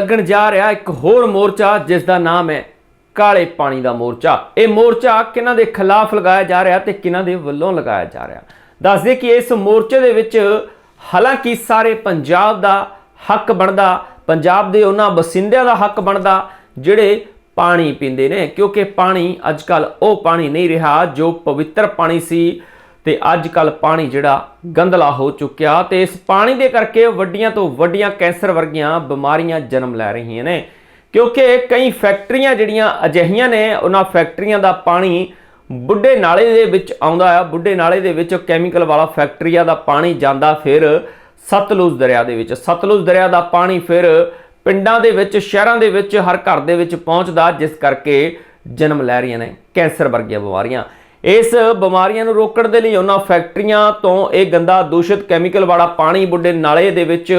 ਲੱਗਣ ਜਾ ਰਿਹਾ ਇੱਕ ਹੋਰ ਮੋਰਚਾ, ਜਿਸ ਦਾ ਨਾਮ ਹੈ ਕਾਲੇ ਪਾਣੀ ਦਾ ਮੋਰਚਾ। ਇਹ ਮੋਰਚਾ ਕਿਹਨਾਂ ਦੇ ਖਿਲਾਫ ਲਗਾਇਆ ਜਾ ਰਿਹਾ ਤੇ ਕਿਹਨਾਂ ਦੇ ਵੱਲੋਂ ਲਗਾਇਆ ਜਾ ਰਿਹਾ? ਦੱਸਦੇ ਕਿ ਇਸ ਮੋਰਚੇ ਦੇ ਵਿੱਚ ਹਾਲਾਂਕਿ ਸਾਰੇ ਪੰਜਾਬ ਦਾ ਹੱਕ ਬਣਦਾ, ਪੰਜਾਬ ਦੇ ਉਹਨਾਂ ਬਸਿੰਦਿਆਂ ਦਾ ਹੱਕ ਬਣਦਾ, ਜਿਹੜੇ ਪਾਣੀ ਪੀਂਦੇ ਨੇ, ਕਿਉਂਕਿ ਪਾਣੀ ਅੱਜਕੱਲ ਉਹ ਪਾਣੀ ਨਹੀਂ ਰਿਹਾ, ਜੋ ਪਵਿੱਤਰ ਪਾਣੀ ਸੀ ਤੇ ਅੱਜ ਕੱਲ ਪਾਣੀ ਜਿਹੜਾ ਗੰਦਲਾ ਹੋ ਚੁੱਕਿਆ ਤੇ ਇਸ ਪਾਣੀ ਦੇ ਕਰਕੇ ਵੱਡੀਆਂ ਤੋਂ ਵੱਡੀਆਂ ਕੈਂਸਰ ਵਰਗੀਆਂ ਬਿਮਾਰੀਆਂ ਜਨਮ ਲੈ ਰਹੀਆਂ ਨੇ। ਕਿਉਂਕਿ ਕਈ ਫੈਕਟਰੀਆਂ ਜਿਹੜੀਆਂ ਅਜਿਹੀਆਂ ਨੇ, ਉਹਨਾਂ ਫੈਕਟਰੀਆਂ ਦਾ ਪਾਣੀ ਬੁੱਢੇ ਨਾਲੇ ਦੇ ਵਿੱਚ ਆਉਂਦਾ ਆ। ਬੁੱਢੇ ਨਾਲੇ ਦੇ ਵਿੱਚ ਕੈਮੀਕਲ ਵਾਲਾ ਫੈਕਟਰੀਆਂ ਦਾ ਪਾਣੀ ਜਾਂਦਾ ਫਿਰ ਸਤਲੁਜ ਦਰਿਆ ਦੇ ਵਿੱਚ। ਸਤਲੁਜ ਦਰਿਆ ਦਾ ਪਾਣੀ ਫਿਰ ਪਿੰਡਾਂ ਦੇ ਵਿੱਚ, ਸ਼ਹਿਰਾਂ ਦੇ ਵਿੱਚ, ਹਰ ਘਰ ਦੇ ਵਿੱਚ ਪਹੁੰਚਦਾ, ਜਿਸ ਕਰਕੇ ਜਨਮ ਲੈ ਰਹੀਆਂ ਨੇ ਕੈਂਸਰ ਵਰਗੀਆਂ ਬਿਮਾਰੀਆਂ। ਇਸ ਬਿਮਾਰੀਆਂ ਨੂੰ ਰੋਕਣ ਦੇ ਲਈ ਉਹਨਾਂ ਫੈਕਟਰੀਆਂ ਤੋਂ ਇਹ ਗੰਦਾ ਦੂਸ਼ਿਤ ਕੈਮੀਕਲ ਵਾਲਾ ਪਾਣੀ ਬੁੱਢੇ ਨਾਲੇ ਦੇ ਵਿੱਚ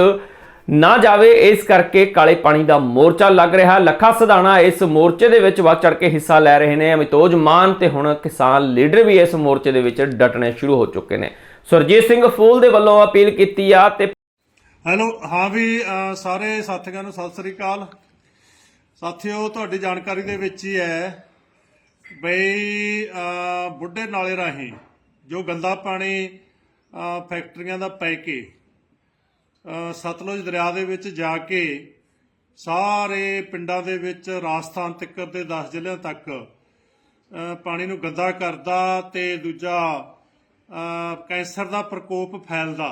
ਨਾ ਜਾਵੇ, ਇਸ ਕਰਕੇ ਕਾਲੇ ਪਾਣੀ ਦਾ ਮੋਰਚਾ ਲੱਗ ਰਿਹਾ। ਲੱਖਾ ਸਧਾਣਾ ਇਸ ਮੋਰਚੇ ਦੇ ਵਿੱਚ ਵੱਧ ਚੜ ਕੇ ਹਿੱਸਾ ਲੈ ਰਹੇ ਨੇ। ਅਮਿਤੋਜ ਮਾਨ ਤੇ ਹੁਣ ਕਿਸਾਨ ਲੀਡਰ ਵੀ ਇਸ ਮੋਰਚੇ ਦੇ ਵਿੱਚ ਡਟਣੇ ਸ਼ੁਰੂ ਹੋ ਚੁੱਕੇ ਨੇ। ਸੁਰਜੀਤ ਸਿੰਘ ਫੂਲ ਦੇ ਵੱਲੋਂ ਅਪੀਲ ਕੀਤੀ ਆ ਤੇ ਹੈਲੋ, ਹਾਂ ਵੀ ਸਾਰੇ ਸਾਥੀਆਂ ਨੂੰ ਸਤਿ ਸ੍ਰੀ ਅਕਾਲ। ਸਾਥੀਓ, ਤੁਹਾਡੀ ਜਾਣਕਾਰੀ ਦੇ ਵਿੱਚ ਹੀ ਹੈ ਬਈ ਬੁੱਢੇ ਨਾਲੇ ਰਾਹੀਂ ਜੋ ਗੰਦਾ ਪਾਣੀ ਫੈਕਟਰੀਆਂ ਦਾ ਪੈ ਕੇ ਸਤਲੁਜ ਦਰਿਆ ਦੇ ਵਿੱਚ ਜਾ ਕੇ ਸਾਰੇ ਪਿੰਡਾਂ ਦੇ ਵਿੱਚ ਰਾਜਸਥਾਨ ਤੱਕ ਦੇ 10 ਜ਼ਿਲ੍ਹਿਆਂ ਤੱਕ ਪਾਣੀ ਨੂੰ ਗੰਦਾ ਕਰਦਾ ਤੇ ਦੂਜਾ ਕੈਂਸਰ ਦਾ ਪ੍ਰਕੋਪ ਫੈਲਦਾ।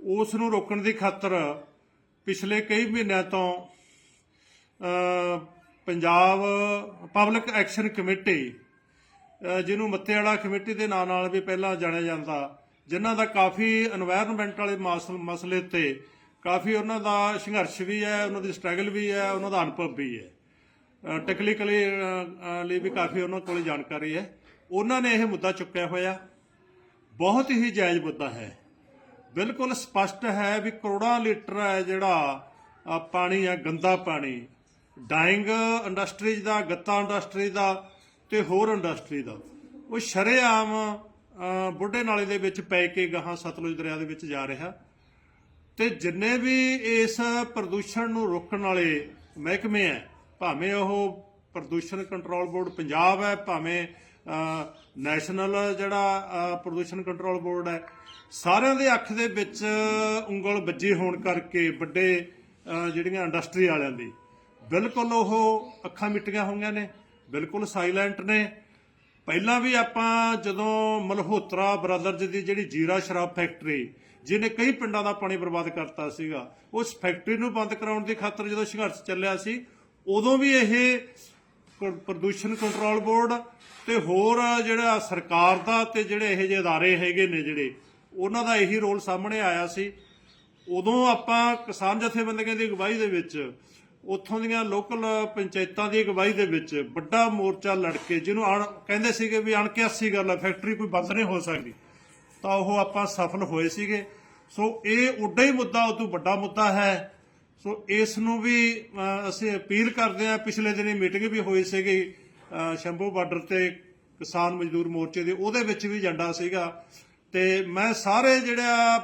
ਉਸ ਨੂੰ ਰੋਕਣ ਦੀ ਖਾਤਰ ਪਿਛਲੇ ਕਈ ਮਹੀਨਿਆਂ ਤੋਂ ਪੰਜਾਬ ਪਬਲਿਕ ਐਕਸ਼ਨ ਕਮੇਟੀ ਜਿਹਨੂੰ ਮੱਤੇਵਾਲਾ ਕਮੇਟੀ ਦੇ ਨਾਂ ਨਾਲ ਵੀ ਪਹਿਲਾਂ ਜਾਣਿਆ ਜਾਂਦਾ, ਜਿਨ੍ਹਾਂ ਦਾ ਕਾਫੀ এনवायरमेंट ਵਾਲੇ ਮਸਲੇ ਤੇ ਕਾਫੀ ਉਹਨਾਂ ਦਾ ਸੰਘਰਸ਼ ਵੀ ਹੈ, ਉਹਨਾਂ ਦੀ ਸਟਰਗਲ ਵੀ ਹੈ, ਉਹਨਾਂ ਦਾ ਅਨੁਭਵ ਵੀ ਹੈ। ਟੈਕਨੀਕਲੀ ਲਈ ਵੀ ਕਾਫੀ ਉਹਨਾਂ ਕੋਲ ਜਾਣਕਾਰੀ ਹੈ। ਉਹਨਾਂ ਨੇ ਇਹ ਮੁੱਦਾ ਚੁੱਕਿਆ ਹੋਇਆ। ਬਹੁਤ ਹੀ ਜਾਇਜ਼ ਮੁੱਦਾ ਹੈ। ਬਿਲਕੁਲ ਸਪਸ਼ਟ ਹੈ ਵੀ ਕਰੋੜਾਂ ਲੀਟਰ ਹੈ ਜਿਹੜਾ ਪਾਣੀ ਹੈ, ਗੰਦਾ ਪਾਣੀ। ਡਾਈਂਗ ਇੰਡਸਟਰੀਜ਼ ਦਾ ਗੱਤਾ ਇੰਡਸਟਰੀ ਦਾ ਤੇ ਹੋਰ ਇੰਡਸਟਰੀ ਦਾ। ਉਹ ਸ਼ਰੇਆਮ ਅ, ਬੁੱਢੇ ਨਾਲੇ ਦੇ ਵਿੱਚ ਪੈ ਕੇ ਗਾਹਾਂ ਸਤਲੁਜ ਦਰਿਆ ਦੇ ਵਿੱਚ ਜਾ ਰਿਹਾ। ਤੇ ਜਿੰਨੇ ਵੀ ਇਸ ਪ੍ਰਦੂਸ਼ਣ ਨੂੰ ਰੋਕਣ ਵਾਲੇ ਮਹਿਕਮੇ ਹੈ ਭਾਵੇਂ ਉਹ ਪ੍ਰਦੂਸ਼ਣ ਕੰਟਰੋਲ ਬੋਰਡ ਪੰਜਾਬ ਹੈ ਭਾਵੇਂ ਨੈਸ਼ਨਲ ਜਿਹੜਾ ਪ੍ਰਦੂਸ਼ਣ ਕੰਟਰੋਲ ਬੋਰਡ ਹੈ ਸਾਰਿਆਂ ਦੇ ਅੱਖ ਦੇ ਵਿੱਚ ਉਂਗਲ ਵੱਜੀ ਹੋਣ ਕਰਕੇ ਵੱਡੇ ਜਿਹੜੀਆਂ ਇੰਡਸਟਰੀ ਵਾਲਿਆਂ ਦੀ ਬਿਲਕੁਲ ਉਹ ਅੱਖਾਂ ਮਿਟੀਆਂ ਹੋਈਆਂ ਨੇ, ਬਿਲਕੁਲ ਸਾਇਲੈਂਟ ਨੇ। ਪਹਿਲਾਂ ਵੀ ਆਪਾਂ ਜਦੋਂ ਮਲਹੋਤਰਾ ਬ੍ਰਦਰਜ਼ ਦੀ ਜਿਹੜੀ ਜੀਰਾ ਸ਼ਰਾਬ ਫੈਕਟਰੀ ਜਿਹਨੇ ਕਈ ਪਿੰਡਾਂ ਦਾ ਪਾਣੀ ਬਰਬਾਦ ਕਰਤਾ ਸੀਗਾ, ਉਸ ਫੈਕਟਰੀ ਨੂੰ ਬੰਦ ਕਰਾਉਣ ਦੀ ਖਾਤਰ ਜਦੋਂ ਸੰਘਰਸ਼ ਚੱਲਿਆ ਸੀ, ਉਦੋਂ ਵੀ ਇਹ ਕ- ਪ੍ਰਦੂਸ਼ਣ ਕੰਟਰੋਲ ਬੋਰਡ ਤੇ ਹੋਰ ਜਿਹੜਾ ਸਰਕਾਰ ਦਾ ਤੇ ਜਿਹੜੇ ਇਹੋ ਜਿਹੇ ਅਦਾਰੇ ਹੈਗੇ ਨੇ ਜਿਹੜੇ, ਉਹਨਾਂ ਦਾ ਇਹੀ ਰੋਲ ਸਾਹਮਣੇ ਆਇਆ ਸੀ। ਉਦੋਂ ਆਪਾਂ ਕਿਸਾਨ ਜਥੇਬੰਦੀਆਂ ਦੀ ਅਗਵਾਈ ਦੇ ਵਿੱਚ ਉੱਥੋਂ ਦੀਆਂ ਲੋਕਲ ਪੰਚਾਇਤਾਂ ਦੀ ਅਗਵਾਈ ਦੇ ਵਿੱਚ ਵੱਡਾ ਮੋਰਚਾ ਲੜ ਕੇ ਜਿਹਨੂੰ ਅਣ- ਕਹਿੰਦੇ ਸੀਗੇ ਵੀ ਅਣਕਿਆਸੀ ਗੱਲ ਹੈ ਫੈਕਟਰੀ ਕੋਈ ਬੰਦ ਨਹੀਂ ਹੋ ਸਕਦੀ। ਤਾਂ ਉਹ ਆਪਾਂ ਸਫਲ ਹੋਏ ਸੀਗੇ। ਸੋ ਇਹ ਉੱਡਾ ਹੀ ਮੁੱਦਾ, ਉਹ ਤੋਂ ਵੱਡਾ ਮੁੱਦਾ ਹੈ। ਸੋ ਇਸ ਨੂੰ ਵੀ ਅਸੀਂ ਅਪੀਲ ਕਰਦੇ ਹਾਂ, ਪਿਛਲੇ ਦਿਨੀ ਮੀਟਿੰਗ ਵੀ ਹੋਈ ਸੀਗੀ ਸ਼ੰਭੂ ਬਾਰਡਰ ਤੇ ਕਿਸਾਨ ਮਜ਼ਦੂਰ ਮੋਰਚੇ ਦੀ, ਉਹਦੇ ਵਿੱਚ ਵੀ ਏਜੰਡਾ ਸੀਗਾ। ਤੇ ਮੈਂ ਸਾਰੇ ਜਿਹੜਾ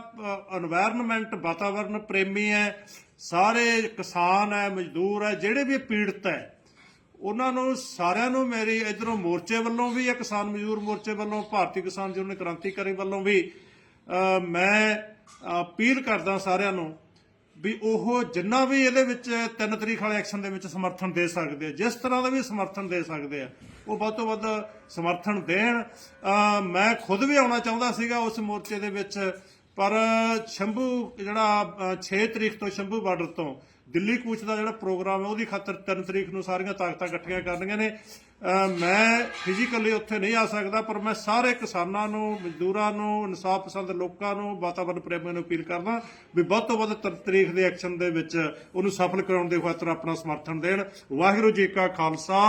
এনवायरमेंट ਵਾਤਾਵਰਨ ਪ੍ਰੇਮੀ ਹੈ ਸਾਰੇ ਕਿਸਾਨ ਹੈ ਮਜ਼ਦੂਰ ਹੈ ਜਿਹੜੇ ਵੀ ਪੀੜਤ ਹੈ ਉਹਨਾਂ ਨੂੰ, ਸਾਰਿਆਂ ਨੂੰ ਮੇਰੀ ਇਧਰੋਂ ਮੋਰਚੇ ਵੱਲੋਂ ਵੀ ਹੈ ਕਿਸਾਨ ਮਜ਼ਦੂਰ ਮੋਰਚੇ ਵੱਲੋਂ, ਭਾਰਤੀ ਕਿਸਾਨ ਜੁਰਨੀ ਕ੍ਰਾਂਤੀਕਾਰੀ ਵੱਲੋਂ ਵੀ ਮੈਂ ਅਪੀਲ ਕਰਦਾ ਸਾਰਿਆਂ ਨੂੰ ਵੀ ਉਹ ਜਿੰਨਾ ਵੀ ਇਹਦੇ ਵਿੱਚ ਤਿੰਨ ਤਰੀਕ ਵਾਲੇ ਐਕਸ਼ਨ ਦੇ ਵਿੱਚ ਸਮਰਥਨ ਦੇ ਸਕਦੇ ਆ, ਜਿਸ ਤਰ੍ਹਾਂ ਦਾ ਵੀ ਸਮਰਥਨ ਦੇ ਸਕਦੇ ਆ ਉਹ ਵੱਧ ਤੋਂ ਵੱਧ ਸਮਰਥਨ ਦੇਣ। ਮੈਂ ਖੁਦ ਵੀ ਆਉਣਾ ਚਾਹੁੰਦਾ ਸੀਗਾ ਉਸ ਮੋਰਚੇ ਦੇ ਵਿੱਚ ਪਰ ਸ਼ੰਭੂ ਜਿਹੜਾ ਅ, 6 ਤਰੀਕ ਤੋਂ ਸ਼ੰਭੂ ਬਾਰਡਰ ਤੋਂ ਦਿੱਲੀ ਕੂਚ ਦਾ ਜਿਹੜਾ ਪ੍ਰੋਗਰਾਮ ਹੈ ਉਹਦੀ ਖਾਤਰ 3 ਤਰੀਕ ਨੂੰ ਸਾਰੀਆਂ ਤਾਕਤਾਂ ਇਕੱਠੀਆਂ ਕਰਨੀਆਂ ਨੇ। ਮੈਂ ਫਿਜ਼ੀਕਲੀ ਉੱਥੇ ਨਹੀਂ ਆ ਸਕਦਾ ਪਰ ਮੈਂ ਸਾਰੇ ਕਿਸਾਨਾਂ ਨੂੰ ਮਜ਼ਦੂਰਾਂ ਨੂੰ ਇਨਸਾਫ ਪਸੰਦ ਲੋਕਾਂ ਨੂੰ ਵਾਤਾਵਰਣ ਪ੍ਰੇਮੀਆਂ ਨੂੰ ਅਪੀਲ ਕਰਦਾ ਵੀ ਵੱਧ ਤੋਂ ਵੱਧ 3 ਤਰੀਕ ਦੇ ਐਕਸ਼ਨ ਦੇ ਵਿੱਚ ਉਹਨੂੰ ਸਫਲ ਕਰਾਉਣ ਦੇ ਖਾਤਰ ਆਪਣਾ ਸਮਰਥਨ ਦੇਣ। ਵਾਹਿਗੁਰੂ ਜੀ ਕਾ ਖਾਲਸਾ।